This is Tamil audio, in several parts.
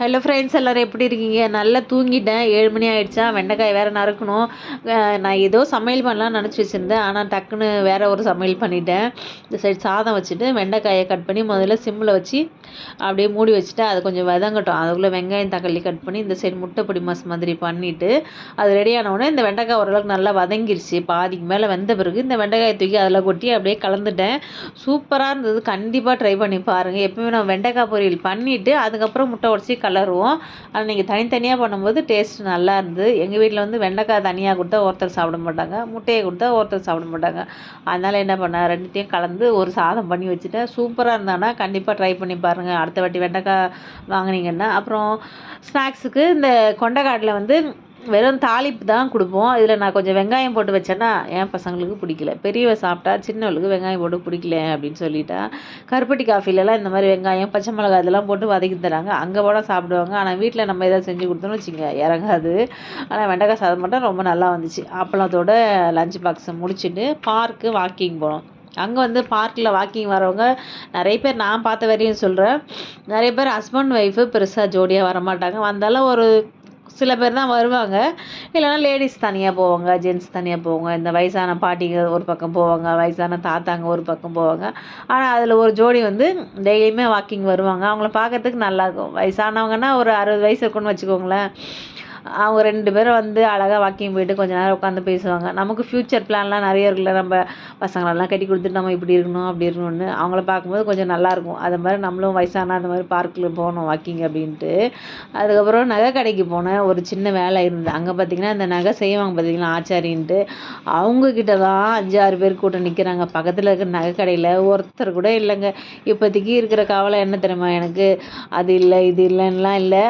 ஹலோ ஃப்ரெண்ட்ஸ் எல்லோரும் எப்படி இருக்கீங்க? நல்லா தூங்கிட்டேன். ஏழு மணி ஆகிடுச்சா வெண்டைக்காய் வேறு நறுக்கணும். நான் ஏதோ சமையல் பண்ணலாம்னு நினச்சி வச்சுருந்தேன். ஆனால் டக்குன்னு வேறு ஒரு சமையல் பண்ணிட்டேன். இந்த சைடு சாதம் வச்சுட்டு வெண்டைக்காயை கட் பண்ணி முதல்ல சிம்மில் வச்சு அப்படியே மூடி வச்சுட்டு அது கொஞ்சம் வதங்கட்டும். அதுக்குள்ளே வெங்காயம் தக்காளி கட் பண்ணி இந்த சைடு முட்டை பொடி மாஸ் மாதிரி பண்ணிவிட்டு அது ரெடியானவுடனே இந்த வெண்டைக்காய் ஓரளவுக்கு நல்லா வதங்கிருச்சு. பாதிக்கு மேலே வெந்த பிறகு இந்த வெண்டைக்காயை தூக்கி அதில் கொட்டி அப்படியே கலந்துட்டேன். சூப்பராக இருந்தது. கண்டிப்பாக ட்ரை பண்ணி பாருங்கள் எப்பவுமே நம்ம வெண்டைக்காய் பொரியல் பண்ணிவிட்டு அதுக்கப்புறம் முட்டை உடச்சி கலருவோம். ஆனால் நீங்கள் தனித்தனியாக பண்ணும்போது டேஸ்ட் நல்லா இருந்தது. எங்கள் வீட்டில் வந்து வெண்டைக்காய் தனியாக கொடுத்தா ஒருத்தர் சாப்பிட மாட்டாங்க. முட்டையை கொடுத்தா ஒருத்தர் சாப்பிட மாட்டாங்க. அதனால் என்ன பண்ணேன்? ரெண்டுத்தையும் கலந்து ஒரு சாதம் பண்ணி வச்சுட்டேன். சூப்பராக இருந்தானா கண்டிப்பாக ட்ரை பண்ணி பாருங்கள் அடுத்த வாட்டி வெண்டைக்காய் வாங்குனீங்கன்னா. அப்புறம் ஸ்நாக்ஸுக்கு இந்த கொண்டைக்காட்டில் வந்து வெறும் தாளிப்பு தான் கொடுப்போம். இதில் நான் கொஞ்சம் வெங்காயம் போட்டு வச்சேன்னா என் பசங்களுக்கு பிடிக்கல. பெரியவ சாப்பிட்டா சின்னவளுக்கு வெங்காயம் போட்டு பிடிக்கல அப்படின்னு சொல்லிட்டா. கருப்பட்டி காஃபிலலாம் இந்த மாதிரி வெங்காயம் பச்சை மிளகாய் இதெல்லாம் போட்டு வதக்கி தராங்க. அங்கே போட சாப்பிடுவாங்க. ஆனால் வீட்டில் நம்ம எதாவது செஞ்சு கொடுத்தோம்னு வச்சுங்க இறங்காது. ஆனால் வெண்டைக்காய் சாதம் மட்டும் ரொம்ப நல்லா வந்துச்சு. அப்பளத்தோட லஞ்ச் பாக்ஸை முடிச்சுட்டு பார்க்கு வாக்கிங் போனோம். அங்கே வந்து பார்க்கில் வாக்கிங் வரவங்க நிறைய பேர் நான் பார்த்த வரையும் சொல்கிறேன் நிறைய பேர் ஹஸ்பண்ட் ஒய்ஃபு பெருசாக ஜோடியாக வர மாட்டாங்க வந்தாலும் ஒரு சில பேர் தான் வருவாங்க. இல்லைன்னா லேடிஸ் தனியாக போவாங்க ஜென்ட்ஸ் தனியாக போவாங்க. இந்த வயசான பாட்டிங்க ஒரு பக்கம் போவாங்க வயசான தாத்தாங்க ஒரு பக்கம் போவாங்க. ஆனால் அதில் ஒரு ஜோடி வந்து டெய்லியுமே வாக்கிங் வருவாங்க. அவங்கள பார்க்கறதுக்கு நல்லாயிருக்கும் வயசானவங்கன்னா ஒரு அறுபது வயசு இருக்குன்னு வச்சுக்கோங்களேன். அவங்க ரெண்டு பேரும் வந்து அழகாக வாக்கிங் போயிட்டு கொஞ்ச நேரம் உட்காந்து பேசுவாங்க. நமக்கு ஃப்யூச்சர் பிளான்லாம் நிறைய இருக்குல்ல நம்ம பசங்களெல்லாம் கட்டி கொடுத்துட்டு நம்ம இப்படி இருக்கணும் அப்படி இருக்கணும்னு. அவங்கள பார்க்கும்போது கொஞ்சம் நல்லாயிருக்கும் அது மாதிரி நம்மளும் வயசான அந்த மாதிரி பார்க்கில் போகணும் வாக்கிங் அப்படின்ட்டு. அதுக்கப்புறம் நகை கடைக்கு போனேன். ஒரு சின்ன வேலை இருந்தது. அங்கே பார்த்தீங்கன்னா இந்த நகை செய்வாங்க பார்த்தீங்களா ஆச்சாரின்ட்டு. அவங்கக்கிட்ட தான் அஞ்சு ஆறு பேர் கூட்டம் நிற்கிறாங்க பக்கத்தில் இருக்கிற நகை கடையில் ஒருத்தர் கூட இல்லைங்க. இப்போதைக்கு இருக்கிற கவலை என்ன தெரியுமா எனக்கு? அது இல்லை இது இல்லைன்னா இல்லை.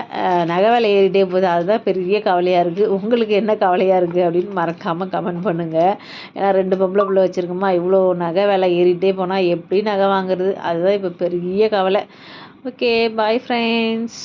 நகை வேலை ஏறிட்டே போகுது. அதுதான் பெரிய பெரிய கவலையாக இருக்குது உங்களுக்கு என்ன கவலையாக இருக்குது அப்படின்னு மறக்காமல் கமெண்ட் பண்ணுங்கள் ஏன்னா ரெண்டு பொம்பளை பிள்ளை வச்சுருக்கோமா இவ்வளோ நகை விலை ஏறிட்டே போனால் எப்படி நகை வாங்குறது? அதுதான் இப்போ பெரிய கவலை. Okay bye friends